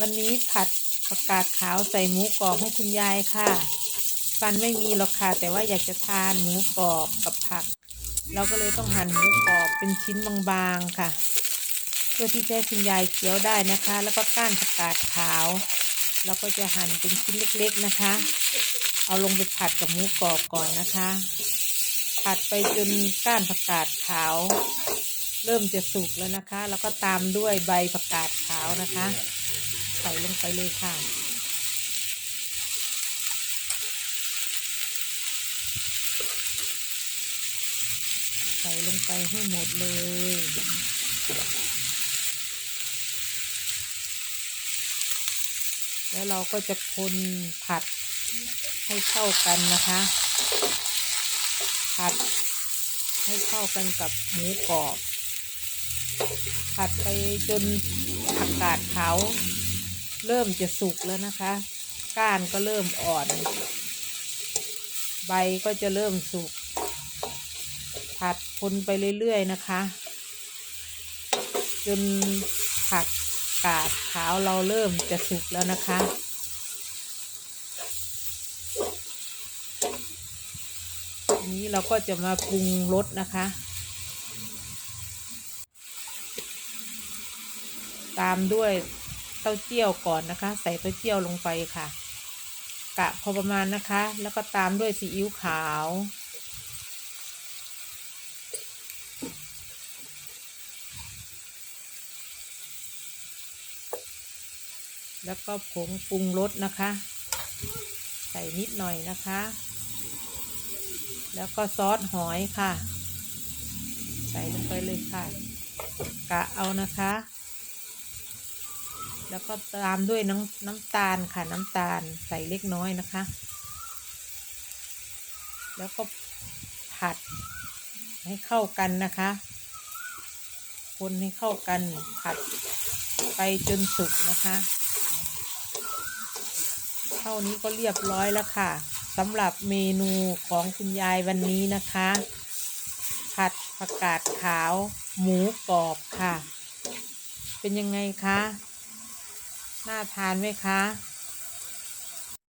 วันนี้ผัดผักกาดขาวใส่หมูกรอบให้คุณยายค่ะ ฟันไม่มีหรอกค่ะ แต่ว่าอยากจะทานหมูกรอบกับผัก เราก็เลยต้องหั่นหมูกรอบเป็นชิ้นบางๆค่ะ เพื่อที่จะให้คุณยายเคี้ยวได้นะคะ แล้วก็ก้านผักกาดขาว เราก็จะหั่นเป็นชิ้นเล็กๆนะคะ เอาลงไปผัดกับหมูกรอบก่อนนะคะ ผัดไปจนก้านผักกาดขาว เริ่มจะสุกแล้วนะคะ แล้วก็ตามด้วยใบผักกาดขาวนะคะ ใส่ลงไปเลยค่ะใส่ลงไปให้หมดเลย แล้วเราก็จะคนผัดให้เข้ากันนะคะ ผัดให้เข้ากันกับหมูกรอบ ผัดไปจนผักกาดขาว เริ่มจะสุกแล้วนะคะ ก้านก็เริ่มอ่อน ใบก็จะเริ่มสุก ผัดคนไปเรื่อยๆนะคะ จนผักกาดขาวเราเริ่มจะสุกแล้วนะคะนี้เราก็จะมาปรุงรสนะคะ ตามด้วย เต้าเจี้ยวก่อนนะคะ ใส่เต้าเจี้ยวลงไปค่ะ กะพอประมาณนะคะ แล้วก็ตามด้วยซีอิ๊วขาว แล้วก็ผงปรุงรสนะคะ ใส่นิดหน่อยนะคะ แล้วก็ซอสหอยค่ะ ใส่ลงไปเลยค่ะ กะเอานะคะ แล้วก็ตามด้วยน้ำน้ำตาลค่ะน้ำตาลใส่เล็กน้อยนะคะ แล้วก็ผัดให้เข้ากันนะคะ คนให้เข้ากันผัดไปจนสุกนะคะ เท่านี้ก็เรียบร้อยแล้วค่ะสำหรับเมนูของคุณยายวันนี้นะคะ ผัดผักกาดขาว หมูกรอบค่ะ เป็นยังไงคะ น่าทานไหมคะ